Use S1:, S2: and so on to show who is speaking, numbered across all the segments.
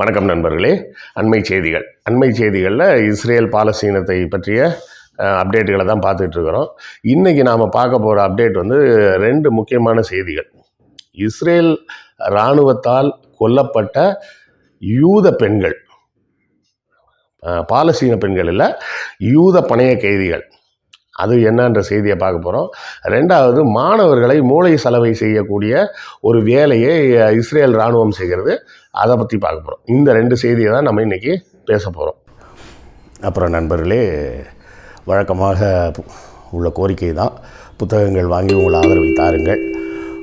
S1: வணக்கம் நண்பர்களே. அண்மை செய்திகள். அண்மை செய்திகளில் இஸ்ரேல் பாலஸ்தீனத்தை பற்றிய அப்டேட்டுகளை தான் பார்த்துட்ருக்குறோம் இன்றைக்கி நாம் பார்க்க போகிற அப்டேட் வந்து ரெண்டு முக்கியமான செய்திகள். இஸ்ரேல் இராணுவத்தால் கொல்லப்பட்ட யூத பெண்கள் பாலஸ்தீன பெண்கள் இல்லை யூத பணைய கைதிகள். அது என்னன்ற செய்தியை பார்க்க போகிறோம் ரெண்டாவது மாணவர்களை மூளை சலவை செய்யக்கூடிய ஒரு வேலையை இஸ்ரேல் இராணுவம் செய்கிறது. அதை பற்றி பார்க்க போகிறோம் இந்த ரெண்டு செய்தியை தான் நம்ம இன்றைக்கி பேச போகிறோம் அப்புறம் நண்பர்களே வழக்கமாக உள்ள கோரிக்கை தான் புத்தகங்கள் வாங்கி உங்கள் ஆதரவை தாருங்கள்.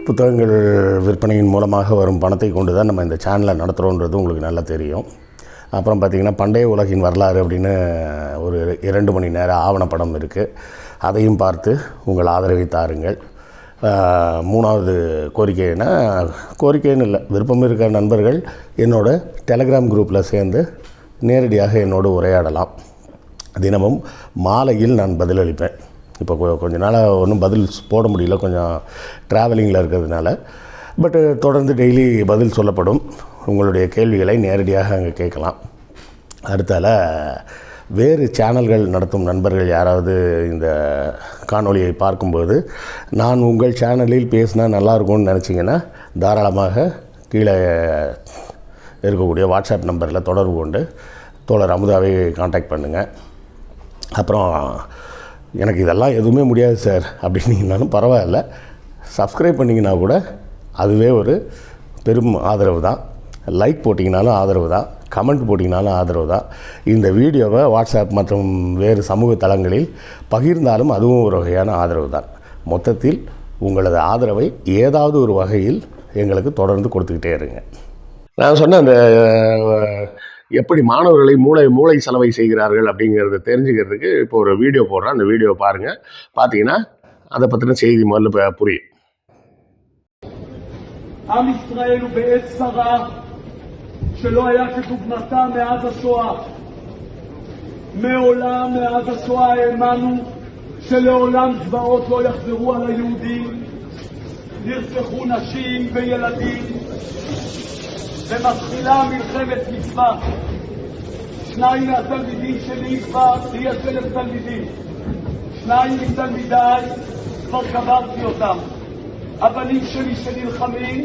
S1: புத்தகங்கள் விற்பனையின் மூலமாக வரும் பணத்தை கொண்டு தான் நம்ம இந்த சேனலை நடத்துகிறோன்றது உங்களுக்கு நல்லா தெரியும். அப்புறம் பார்த்திங்கன்னா பண்டைய உலகின் வரலாறு அப்படின்னு ஒரு இரண்டு மணி நேர ஆவணப்படம் இருக்குது அதையும் பார்த்து உங்கள் ஆதரவை தாருங்கள். மூணாவது கோரிக்கைன்னா கோரிக்கைன்னு இல்லை. விருப்பம் இருக்கிற நண்பர்கள் என்னோட டெலகிராம் குரூப்பில் சேர்ந்து நேரடியாக என்னோடு உரையாடலாம். தினமும் மாலையில் நான் பதிலளிப்பேன் இப்போ கொஞ்ச நாளாக ஒன்றும் பதில் போட முடியல. கொஞ்சம் ட்ராவலிங்கில் இருக்கிறதுனால. பட்டு தொடர்ந்து டெய்லி பதில் சொல்லப்படும். உங்களுடைய கேள்விகளை நேரடியாக அங்கே கேட்கலாம். அடுத்தால வேறு சேனல்கள் நடத்தும் நண்பர்கள் யாராவது இந்த காணொலியை பார்க்கும்போது நான் உங்கள் சேனலில் பேசினா நல்லா இருக்கும்னு நினச்சிங்கன்னா தாராளமாக கீழே இருக்கக்கூடிய வாட்ஸ்அப் நம்பரில் தொடர்பு கொண்டு தோழர் அமுதாவை காண்டாக்ட் பண்ணுங்கள் அப்புறம் எனக்கு இதெல்லாம் எதுவுமே முடியாது சார் அப்படின்னீங்கனாலும் பரவாயில்ல. சப்ஸ்கிரைப் பண்ணிங்கன்னா கூட அதுவே ஒரு பெரும் ஆதரவு தான். லைக் போட்டிங்கனாலும் ஆதரவு தான் கமெண்ட் போட்டிங்கனாலும் ஆதரவு தான். இந்த வீடியோவை வாட்ஸ்அப் மற்றும் வேறு சமூக தளங்களில் பகிர்ந்தாலும் அதுவும் ஒரு வகையான ஆதரவு தான். மொத்தத்தில் உங்களது ஆதரவை ஏதாவது ஒரு வகையில் எங்களுக்கு தொடர்ந்து கொடுத்துக்கிட்டே இருங்க. நான் சொன்ன அந்த எப்படி மாணவர்களை மூளை மூளை செலவை செய்கிறார்கள் அப்படிங்கிறத தெரிஞ்சுக்கிறதுக்கு இப்போ ஒரு வீடியோ போடுறேன். அந்த வீடியோ பாருங்கள் பார்த்தீங்கன்னா அதை பற்றின செய்தி முதல்ல புரியும்.
S2: שלא היה כדוגמתה מאז השואה. מעולם מאז השואה האמנו שלעולם זוועות לא יחזרו על היהודים. נרצחו נשים וילדים, ומתחילה מלחמת מצווה. שניים מהתלמידים שלי כבר, לי יש אלף תלמידים. שניים מתלמידיי, כבר קברתי אותם. הבנים שלי שנלחמים,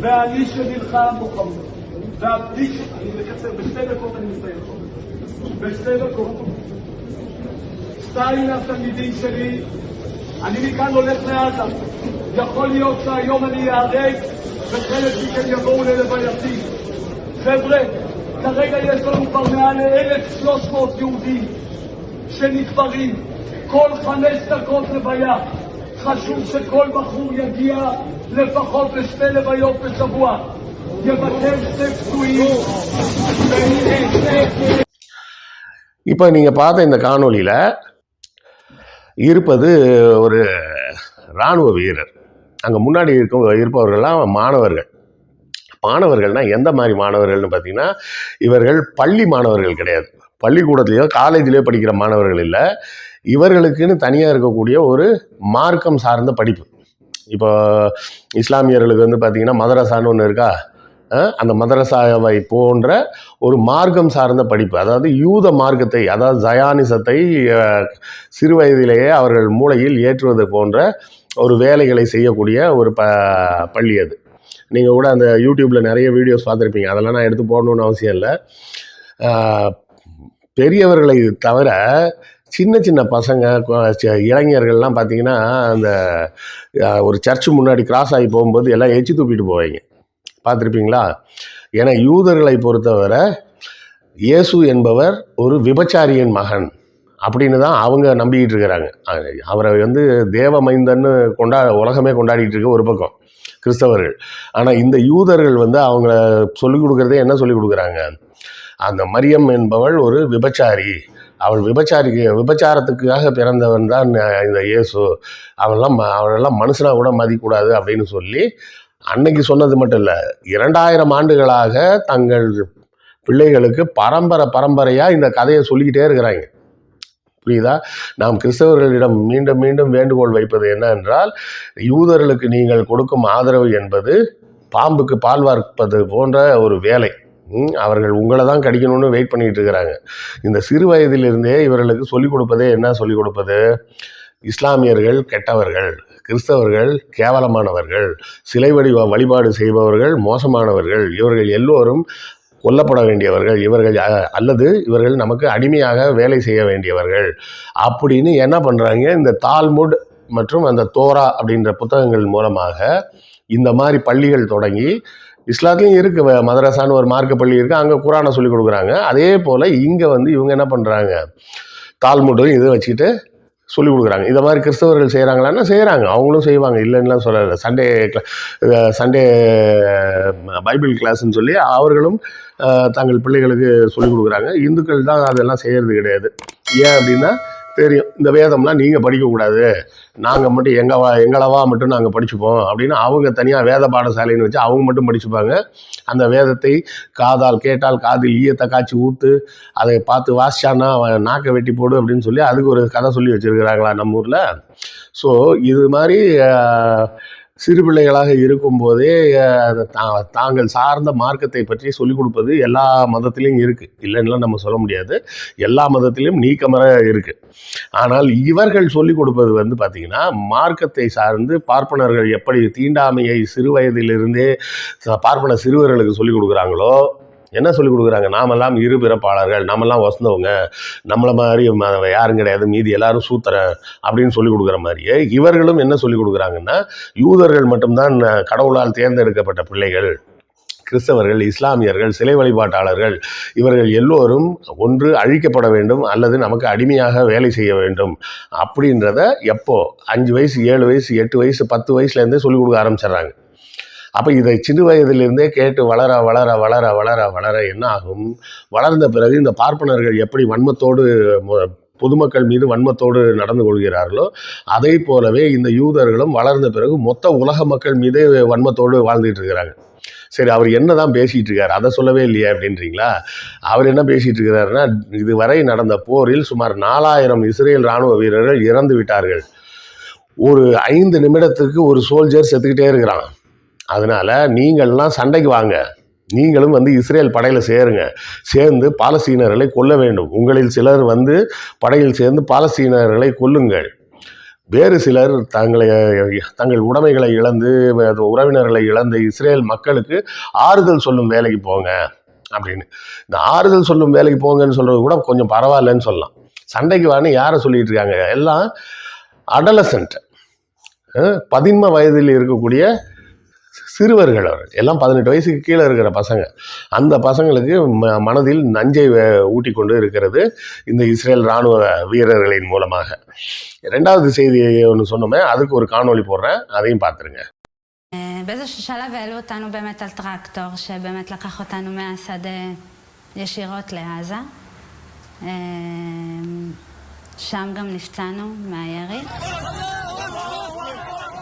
S2: ואני שנלחם בוחרים. שלי, אני מקצר, בשתי דקות אני מסיים. בשתי דקות. שתיים מהתלמידים שלי, אני מכאן הולך לעזה. יכול להיות שהיום אני איהרג, וחלק מכם יבואו ללווייתי. חבר'ה, כרגע יש לנו כבר מעל ל-1,300 יהודים שנקברים כל חמש דקות לוויה. חשוב שכל בחור יגיע לפחות לשתי לוויות בשבוע.
S1: இப்போ நீங்கள் பார்த்த இந்த காணொலியில் இருப்பது ஒரு இராணுவ வீரர். அங்கே முன்னாடி இருக்கும் இருப்பவர்கள்லாம் மாணவர்கள். மாணவர்கள்னால் எந்த மாதிரி மாணவர்கள்னு பார்த்தீங்கன்னா இவர்கள் பள்ளி மாணவர்கள் கிடையாது. பள்ளிக்கூடத்துலேயோ காலேஜ்லேயோ படிக்கிற மாணவர்கள் இல்லை. இவர்களுக்குன்னு தனியாக இருக்கக்கூடிய ஒரு மார்க்கம் சார்ந்த படிப்பு. இப்போ இஸ்லாமியர்களுக்கு வந்து பார்த்திங்கன்னா மதரசான்னு ஒன்று இருக்கா? அந்த மதரசாவை போன்ற ஒரு மார்க்கம் சார்ந்த படிப்பு. அதாவது யூத மார்க்கத்தை அதாவது ஜயானிசத்தை சிறு வயதிலேயே அவர்கள் மூளையில் ஏற்றுவது போன்ற ஒரு வேலைகளை செய்யக்கூடிய ஒரு ப பள்ளி அது. நீங்கள் கூட அந்த யூடியூப்பில் நிறைய வீடியோஸ் பார்த்துருப்பீங்க. அதெல்லாம் நான் எடுத்து போடணும்னு அவசியம் இல்லை. பெரியவர்களை தவிர சின்ன சின்ன பசங்க இளைஞர்கள்லாம் பார்த்தீங்கன்னா அந்த ஒரு சர்ச்சு முன்னாடி கிராஸ் ஆகி போகும்போது எல்லாம் எச்சு தூக்கிட்டு போவாங்க. பார்த்துருப்பீங்களா? ஏன்னா யூதர்களை பொறுத்தவரை இயேசு என்பவர் ஒரு விபச்சாரியின் மகன். அப்படின்னு தான் அவங்க நம்பிக்கிட்டு இருக்கிறாங்க. அவரை வந்து தேவ மைந்தன்னு கொண்டா உலகமே கொண்டாடிட்டு இருக்க ஒரு பக்கம் கிறிஸ்தவர்கள். ஆனால் இந்த யூதர்கள் வந்து அவங்கள சொல்லிக் கொடுக்குறதே என்ன சொல்லிக் கொடுக்குறாங்க? அந்த மரியம் என்பவள் ஒரு விபச்சாரி. அவள் விபச்சாரிக்கு விபச்சாரத்துக்காக பிறந்தவன் தான் இந்த இயேசு. அவெல்லாம் ம- அவளெல்லாம் மனுஷனாக கூட மதிக்கூடாது அப்படின்னு சொல்லி அன்னைக்கு சொன்னது மட்டும் இல்லை இரண்டாயிரம் ஆண்டுகளாக தங்கள் பிள்ளைகளுக்கு பரம்பரை பரம்பரையாக இந்த கதையை சொல்லிக்கிட்டே இருக்கிறாங்க. புரியுதா? நாம் கிறிஸ்தவர்களிடம் மீண்டும் மீண்டும் வேண்டுகோள் வைப்பது என்ன என்றால் யூதர்களுக்கு நீங்கள் கொடுக்கும் ஆதரவு என்பது பாம்புக்கு பால் வார்ப்பது போன்ற ஒரு வேலை. அவர்கள் உங்களை தான் கடிக்கணும்னு வெயிட் பண்ணிகிட்டு இருக்கிறாங்க. இந்த சிறு வயதிலிருந்தே இவர்களுக்கு சொல்லிக் கொடுப்பதே என்ன சொல்லிக் கொடுப்பது? இஸ்லாமியர்கள் கெட்டவர்கள் கிறிஸ்தவர்கள் கேவலமானவர்கள் சிலை வடிவ வழிபாடு செய்பவர்கள் மோசமானவர்கள் இவர்கள் எல்லோரும் கொல்லப்பட வேண்டியவர்கள் இவர்கள் அ- அல்லது இவர்கள் நமக்கு அடிமையாக வேலை செய்ய வேண்டியவர்கள். அப்படின்னு என்ன பண்ணுறாங்க இந்த தால்முட் மற்றும் அந்த தோரா அப்படின்ற புத்தகங்கள் மூலமாக இந்த மாதிரி பள்ளிகள் தொடங்கி இஸ்லாத்துலேயும் இருக்குது மதரசான்னு ஒரு மார்க்க பள்ளி இருக்குது அங்கே குரானை சொல்லி கொடுக்குறாங்க. அதே போல் இங்கே வந்து இவங்க என்ன பண்ணுறாங்க தால்முட்டும் இதை வச்சுக்கிட்டு சொல்லிக் கொடுக்குறாங்க. இதை மாதிரி கிறிஸ்தவர்கள் செய்கிறாங்களான்னா செய்கிறாங்க அவங்களும் செய்வாங்க. இல்லைன்னுலாம் சொல்லலை. சண்டே சண்டே பைபிள் கிளாஸ்ன்னு சொல்லி அவர்களும் தங்கள் பிள்ளைகளுக்கு சொல்லிக் கொடுக்குறாங்க. இந்துக்கள் தான் அதெல்லாம் செய்கிறது கிடையாது. ஏன் அப்படின்னா தெரியும். இந்த வேதம்லாம் நீங்கள் படிக்கக்கூடாது. நாங்கள் மட்டும் எங்கள் எங்களவா மட்டும் நாங்கள் படிச்சுப்போம் அப்படின்னு அவங்க தனியாக வேத பாடசாலைன்னு வச்சு அவங்க மட்டும் படிச்சுப்பாங்க. அந்த வேதத்தை காதால் கேட்டால் காதில் ஈயத்தை காய்ச்சி ஊற்று அதை பார்த்து வாசிச்சானா நாக்கை வெட்டி போடு அப்படின்னு சொல்லி அதுக்கு ஒரு கதை சொல்லி வச்சுருக்கிறாங்களா நம்ம ஊரில்? ஸோ இது மாதிரி சிறு பிள்ளைகளாக இருக்கும்போதே தா- தாங்கள் சார்ந்த மார்க்கத்தை பற்றி சொல்லிக் கொடுப்பது எல்லா மதத்திலையும் இருக்குது இல்லைன்னா நம்ம சொல்ல முடியாது. எல்லா மதத்திலையும் நீக்கமர இருக்குது ஆனால் இவர்கள் சொல்லிக் கொடுப்பது வந்து பார்த்திங்கன்னா மார்க்கத்தை சார்ந்து பார்ப்பனர்கள் எப்படி தீண்டாமையை சிறு வயதிலிருந்தே பார்ப்பன சிறுவர்களுக்கு சொல்லிக் கொடுக்குறாங்களோ என்ன சொல்லிக் கொடுக்குறாங்க? நாமெல்லாம் இரு பிறப்பாளர்கள் நாமெல்லாம் வசந்தவங்க. நம்மளை மாதிரி யாரும் கிடையாது. மீதி எல்லாரும் சூத்திரன் அப்படின்னு சொல்லிக் கொடுக்குற மாதிரியே இவர்களும் என்ன சொல்லிக் கொடுக்குறாங்கன்னா யூதர்கள் மட்டும்தான் கடவுளால் தேர்ந்தெடுக்கப்பட்ட பிள்ளைகள். கிறிஸ்தவர்கள் இஸ்லாமியர்கள் சிலை வழிபாட்டாளர்கள் இவர்கள் எல்லோரும் ஒன்று அழிக்கப்பட வேண்டும் அல்லது நமக்கு அடிமையாக வேலை செய்ய வேண்டும் அப்படின்றத எப்போ? அஞ்சு வயசு ஏழு வயசு எட்டு வயசு பத்து வயசுலேருந்தே சொல்லிக் கொடுக்க ஆரம்பிச்சிடுறாங்க. அப்போ இதை சிறு வயதிலிருந்தே கேட்டு வளர வளர வளர வளர வளர என்ன ஆகும்? வளர்ந்த பிறகு இந்த பார்ப்பனர்கள் எப்படி வன்மத்தோடு பொதுமக்கள் மீது வன்மத்தோடு நடந்து கொள்கிறார்களோ அதை போலவே இந்த யூதர்களும் வளர்ந்த பிறகு மொத்த உலக மக்கள் மீதே வன்மத்தோடு வாழ்ந்துட்டு இருக்கிறாங்க சரி அவர் என்ன தான் பேசிகிட்டு இருக்கார்? அதை சொல்லவே இல்லையே அப்படின்றீங்களா? அவர் என்ன பேசிகிட்டு இருக்கிறாருன்னா இதுவரை நடந்த போரில் சுமார் நாலாயிரம் இஸ்ரேல் இராணுவ வீரர்கள் இறந்து விட்டார்கள். ஒரு ஐந்து நிமிடத்துக்கு ஒரு சோல்ஜர் செத்துக்கிட்டே இருக்கிறான். அதனால் நீங்கள்லாம் சண்டைக்கு வாங்க. நீங்களும் வந்து இஸ்ரேல் படையில் சேருங்க. சேர்ந்து பாலஸ்தீனர்களை கொல்ல வேண்டும். உங்களில் சிலர் வந்து படையில் சேர்ந்து பாலஸ்தீனர்களை கொல்லுங்கள். வேறு சிலர் தங்களை தங்கள் உடைமைகளை இழந்து அது உறவினர்களை இழந்த இஸ்ரேல் மக்களுக்கு ஆறுதல் சொல்லும் வேலைக்கு போங்க. அப்படின்னு. இந்த ஆறுதல் சொல்லும் வேலைக்கு போங்கன்னு சொல்கிறது கூட கொஞ்சம் பரவாயில்லன்னு சொல்லலாம். சண்டைக்கு வான்னு யாரை சொல்லிட்டு இருக்காங்க? எல்லாம் அடலசன்ட். பதின்ம வயதில் இருக்கக்கூடிய சிறுவர்கள் அவர்கள் எல்லாம் பதினெட்டு வயசுக்கு கீழே இருக்கிற பசங்க அந்த பசங்களுக்கு ம மனதில் நஞ்சை வே- ஊட்டி கொண்டு இருக்கிறது இந்த இஸ்ரேல் இராணுவ வீரர்களின் மூலமாக ரெண்டாவது செய்தி ஒன்று சொன்னோமே அதுக்கு ஒரு காணொளி போடுறேன் அதையும் பார்த்துருங்க
S3: אה, באיזשהו שלב העלו אותנו באמת על טרקטור, שבאמת לקח אותנו מהשדה ישירות לעזה. אה, שם גם נפצענו מהירי.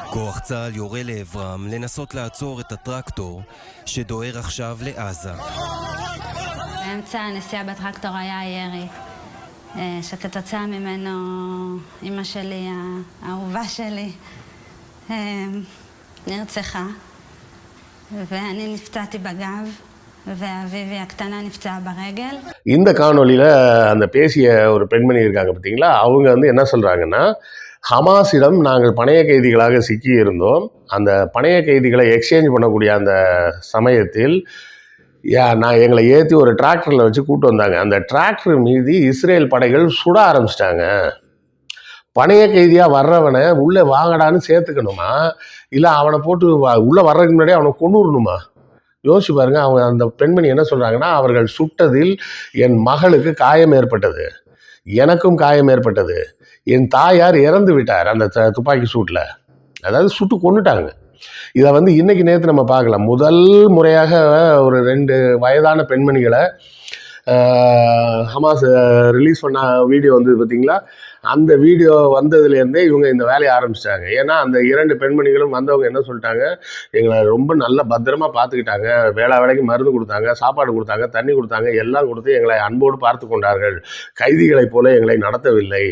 S4: כוח צה"ל יורה לעברם לנסות לעצור את הטרקטור שדוהר עכשיו לעזה.
S3: באמצע הנסיעה בטרקטור היה ירי, אה, שכתוצאה ממנו אימא שלי, האהובה שלי, אה, נרצחה, ואני נפצעתי בגב, ואביבי הקטנה נפצעה ברגל.
S1: இந்த காணொளியில் அந்த பேசிய ஒரு பெண்மணி இருக்காங்க பார்த்தீங்களா அவங்க வந்து என்ன சொல்கிறாங்கன்னா ஹமாஸிடம் நாங்கள் பணைய கைதிகளாக சிக்கி இருந்தோம் அந்த பணைய கைதிகளை எக்ஸ்சேஞ்ச் பண்ணக்கூடிய அந்த சமயத்தில் யா நான் எங்களை ஏற்றி ஒரு டிராக்டரில் வச்சு கூப்பிட்டு வந்தாங்க. அந்த டிராக்டர் மீது இஸ்ரேல் படைகள் சுட ஆரம்பிச்சிட்டாங்க. பணைய கைதியாக வர்றவனை உள்ளே வாங்கடான்னு சேர்த்துக்கணுமா? இல்லை அவனை போட்டு வ- உள்ளே வர்றதுக்கு முன்னாடியே அவனை கொண்டுடணுமா யோசிச்சு பாருங்க அவங்க அந்த பெண்மணி என்ன சொல்கிறாங்கன்னா அவர்கள் சுட்டதில் என் மகளுக்கு காயம் ஏற்பட்டது. எனக்கும் காயம் ஏற்பட்டது. என் தாயார் இறந்து விட்டார் அந்த துப்பாக்கி சூட்டில் அதாவது சுட்டு கொண்டுட்டாங்க இதை வந்து இன்னைக்கு நேற்று நம்ம பார்க்கலாம். முதல் முறையாக ஒரு ரெண்டு வயதான பெண்மணிகளை ஹமாஸ் ரிலீஸ் பண்ண வீடியோ வந்து பார்த்தீங்களா? அந்த வீடியோ வந்ததுலேருந்தே இவங்க இந்த வேலையை ஆரம்பிச்சிட்டாங்க. ஏன்னா அந்த இரண்டு பெண்மணிகளும் வந்தவங்க என்ன சொல்லிட்டாங்க? எங்களை ரொம்ப நல்ல பத்திரமா பார்த்துக்கிட்டாங்க. வேளா வேலைக்கு மருந்து கொடுத்தாங்க சாப்பாடு கொடுத்தாங்க தண்ணி கொடுத்தாங்க எல்லாம் கொடுத்து எங்களை அன்போடு பார்த்து கொண்டார்கள். கைதிகளைப் போல எங்களை நடத்தவில்லை.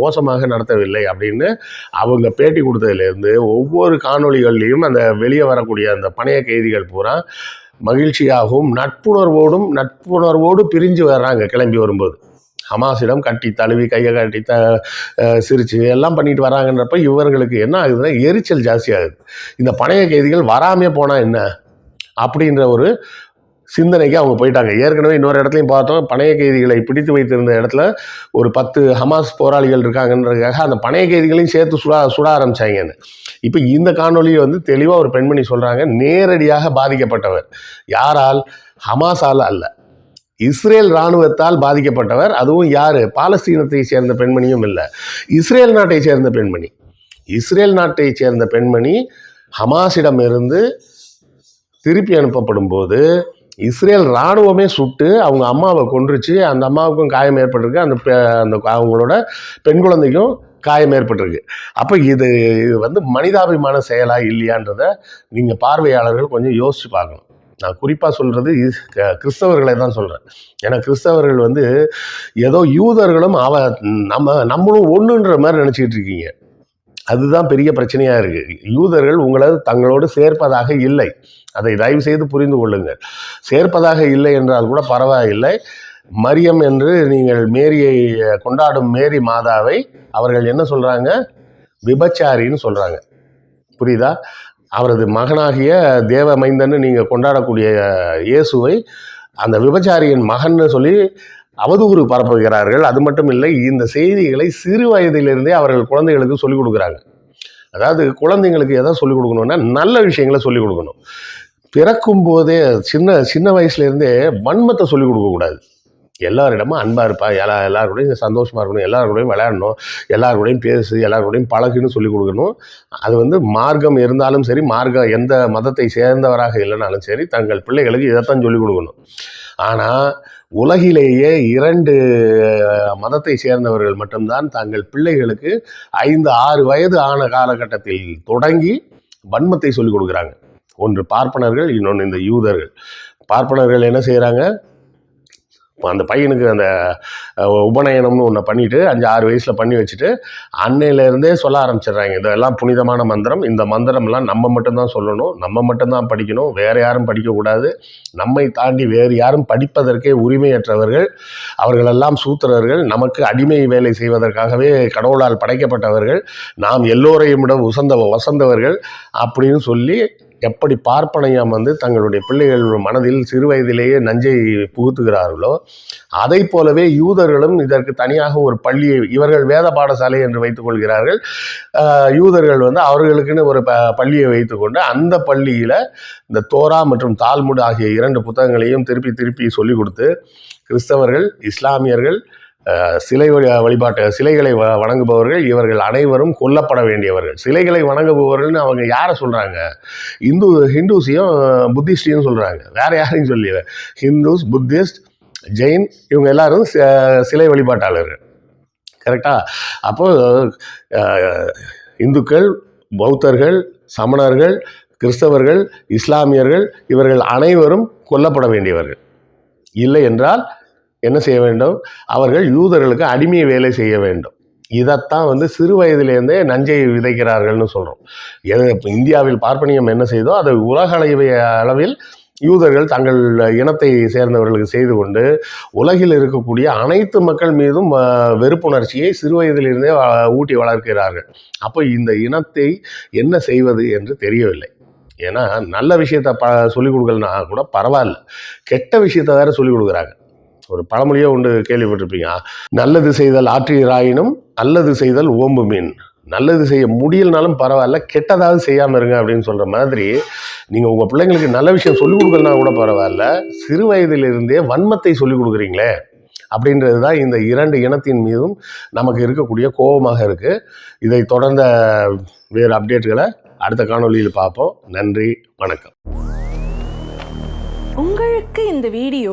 S1: மோசமாக நடத்தவில்லை அப்படின்னு அவங்க பேட்டி கொடுத்ததுலேருந்து ஒவ்வொரு காணொளிகள்லையும் அந்த வெளியே வரக்கூடிய அந்த பணைய கைதிகள் பூரா மகிழ்ச்சியாகவும் நட்புணர்வோடும் நட்புணர்வோடு பிரிஞ்சு வர்றாங்க கிளம்பி வரும்போது. ஹமாஸிடம் கட்டி தழுவி கையை கட்டி த சிரிச்சு எல்லாம் பண்ணிட்டு வராங்கன்றப்ப இவர்களுக்கு என்ன ஆகுதுன்னா எரிச்சல் ஜாஸ்தியாகுது. இந்த பணைய கைதிகள் வராமே போனால் என்ன? அப்படின்ற ஒரு சிந்தனைக்கு அவங்க போயிட்டாங்க. ஏற்கனவே இன்னொரு இடத்துலையும் பார்த்தோம் பணைய கைதிகளை பிடித்து வைத்திருந்த இடத்துல ஒரு பத்து ஹமாஸ் போராளிகள் இருக்காங்கன்றதுக்காக அந்த பணைய கைதிகளையும் சேர்த்து சுடா சுட ஆரம்பிச்சாங்கன்னு. இப்போ இந்த காணொலியை வந்து தெளிவாக ஒரு பெண்மணி சொல்கிறாங்க நேரடியாக பாதிக்கப்பட்டவர். யாரால்? ஹமாஸால் அல்ல. இஸ்ரேல் இராணுவத்தால் பாதிக்கப்பட்டவர் அதுவும் யார்? பாலஸ்தீனத்தை சேர்ந்த பெண்மணியும் இல்லை. இஸ்ரேல் நாட்டை சேர்ந்த பெண்மணி. இஸ்ரேல் நாட்டை சேர்ந்த பெண்மணி ஹமாஸிடமிருந்து திருப்பி அனுப்பப்படும் போது இஸ்ரேல் இராணுவமே சுட்டு அவங்க அம்மாவை கொன்றுச்சு. அந்த அம்மாவுக்கும் காயம் ஏற்பட்டிருக்கு. அந்த பெ- அந்த அவங்களோட பெண் குழந்தைக்கும் காயம் ஏற்பட்டிருக்கு. அப்போ இது இது வந்து மனிதாபிமான செயலாக இல்லையான்றதை நீங்கள் பார்வையாளர்கள் கொஞ்சம் யோசித்து பார்க்கணும். நான் குறிப்பாக சொல்கிறது கிறிஸ்தவர்களை தான் சொல்கிறேன் ஏன்னா கிறிஸ்தவர்கள் வந்து ஏதோ யூதர்களும் அவ நம்ம நம்மளும் ஒன்றுன்ற மாதிரி நினச்சிக்கிட்டு இருக்கீங்க. அதுதான் பெரிய பிரச்சனையாக இருக்குது யூதர்கள் உங்களை தங்களோடு சேர்ப்பதாக இல்லை. அதை தயவு செய்து புரிந்து கொள்ளுங்கள். சேர்ப்பதாக இல்லை என்றால் கூட பரவாயில்லை. மரியம் என்று நீங்கள் மேரியை கொண்டாடும் மேரி மாதாவை அவர்கள் என்ன சொல்கிறாங்க விபச்சாரின்னு சொல்கிறாங்க புரியுதா? அவரது மகனாகிய தேவமைந்தன்னு நீங்கள் கொண்டாடக்கூடிய இயேசுவை அந்த விபச்சாரியின் மகன்னு சொல்லி அவதூறு பரப்புகிறார்கள். அது மட்டும் இல்லை இந்த செய்திகளை சிறு வயதிலிருந்தே அவர்கள் குழந்தைகளுக்கு சொல்லிக் கொடுக்குறாங்க. அதாவது குழந்தைங்களுக்கு எதை சொல்லிக் கொடுக்கணும்னா நல்ல விஷயங்களை சொல்லிக் கொடுக்கணும். பிறக்கும் போதே சின்ன சின்ன வயசுலேருந்தே வன்மத்தை சொல்லிக் கொடுக்கக்கூடாது எல்லாரிடமும் அன்பாக இருப்பா. எல்லா எல்லார் சந்தோஷமாக இருக்கணும். எல்லார் விளையாடணும். எல்லார் பேசு எல்லார் பழகுன்னு சொல்லிக் கொடுக்கணும். அது வந்து மார்க்கம் இருந்தாலும் சரி மார்க்கம் எந்த மதத்தை சேர்ந்தவராக இல்லைனாலும் சரி தங்கள் பிள்ளைகளுக்கு இதைத்தான் சொல்லிக் கொடுக்கணும். ஆனால் உலகிலேயே இரண்டு மதத்தை சேர்ந்தவர்கள் மட்டும்தான் தங்கள் பிள்ளைகளுக்கு ஐந்து ஆறு வயது ஆன காலகட்டத்தில் தொடங்கி வன்மத்தை சொல்லிக் கொடுக்குறாங்க. ஒன்று பார்ப்பனர்கள் இன்னொன்று இந்த யூதர்கள். பார்ப்பனர்கள் என்ன செய்கிறாங்க அந்த பையனுக்கு அந்த உபநயனம்னு ஒன்று பண்ணிட்டு அஞ்சு ஆறு வயசில் பண்ணி வச்சுட்டு அன்னையிலேருந்தே சொல்ல ஆரம்பிச்சிடுறாங்க. இதெல்லாம் புனிதமான மந்திரம். இந்த மந்திரம்லாம் நம்ம மட்டும்தான் சொல்லணும். நம்ம மட்டும்தான் படிக்கணும். வேறு யாரும் படிக்கக்கூடாது. நம்மை தாண்டி வேறு யாரும் படிப்பதற்கே உரிமையற்றவர்கள் அவர்களெல்லாம் சூத்திரர்கள் நமக்கு அடிமை வேலை செய்வதற்காகவே கடவுளால் படைக்கப்பட்டவர்கள் நாம் எல்லோரையும் விட உசந்த வசந்தவர்கள் அப்படின்னு சொல்லி எப்படி பார்ப்பனையம் வந்து தங்களுடைய பிள்ளைகள் மனதில் சிறு வயதிலேயே நஞ்சை புகுத்துகிறார்களோ அதை போலவே யூதர்களும் இதற்கு தனியாக ஒரு பள்ளியை இவர்கள் வேத பாடசாலை என்று வைத்துக்கொள்கிறார்கள் யூதர்கள் வந்து அவர்களுக்குன்னு ஒரு ப பள்ளியை வைத்துக்கொண்டு அந்த பள்ளியில் இந்த தோரா மற்றும் தால்முட் ஆகிய இரண்டு புத்தகங்களையும் திருப்பி திருப்பி சொல்லிக் கொடுத்து கிறிஸ்தவர்கள் இஸ்லாமியர்கள் சிலை வழி வழிபாட்டு சிலைகளை வ வணங்குபவர்கள் இவர்கள் அனைவரும் கொல்லப்பட வேண்டியவர்கள். சிலைகளை வணங்குபவர்கள்னு அவங்க யாரை சொல்கிறாங்க இந்து ஹிந்துஸையும் புத்திஸ்டையும் சொல்கிறாங்க வேற யாரையும் சொல்லி ஹிந்துஸ் புத்திஸ்ட் ஜெயின் இவங்க எல்லாரும் சிலை வழிபாட்டாளர்கள். கரெக்டாக அப்போது இந்துக்கள் பௌத்தர்கள் சமணர்கள் கிறிஸ்தவர்கள் இஸ்லாமியர்கள் இவர்கள் அனைவரும் கொல்லப்பட வேண்டியவர்கள். இல்லை என்றால் என்ன செய்ய வேண்டும்? அவர்கள் யூதர்களுக்கு அடிமை வேலை செய்ய வேண்டும். இதைத்தான் வந்து சிறு வயதிலேருந்தே நஞ்சை விதைக்கிறார்கள்னு சொல்கிறோம் இந்தியாவில் பார்ப்பனியம் என்ன செய்தோ அதை உலக அளவில் யூதர்கள் தங்கள் இனத்தை சேர்ந்தவர்களுக்கு செய்து கொண்டு உலகில் இருக்கக்கூடிய அனைத்து மக்கள் மீதும் வெறுப்புணர்ச்சியை சிறு வயதிலிருந்தே வ- ஊட்டி வளர்க்கிறார்கள். அப்போ இந்த இனத்தை என்ன செய்வது என்று தெரியவில்லை. ஏன்னா நல்ல விஷயத்த ப சொல்லிக் கொடுக்கலனா கூட பரவாயில்ல. கெட்ட விஷயத்த வேற சொல்லிக் கொடுக்குறாங்க. ஒரு பழமொழியே உண்டு கேள்விப்பட்டிருப்பீங்க. நல்லது செய்தல் ஆற்றீராயினும் நல்லது செய்தல் ஓம்பு மீன் நல்லது செய்ய முடியலனாலும் பரவாயில்ல கெட்டதாவது செய்யாமல் இருங்க அப்படின்னு சொல்கிற மாதிரி நீங்கள் உங்கள் பிள்ளைங்களுக்கு நல்ல விஷயம் சொல்லிக் கொடுக்கலனா கூட பரவாயில்ல சிறு வயதிலிருந்தே வன்மத்தை சொல்லிக் கொடுக்குறீங்களே அப்படின்றது தான் இந்த இரண்டு இனத்தின் மீதும் நமக்கு இருக்கக்கூடிய கோபமாக இருக்குது இதை தொடர்ந்த வேறு அப்டேட்டுகளை அடுத்த காணொளியில் பார்ப்போம். நன்றி வணக்கம்.
S5: உங்களுக்கு இந்த வீடியோ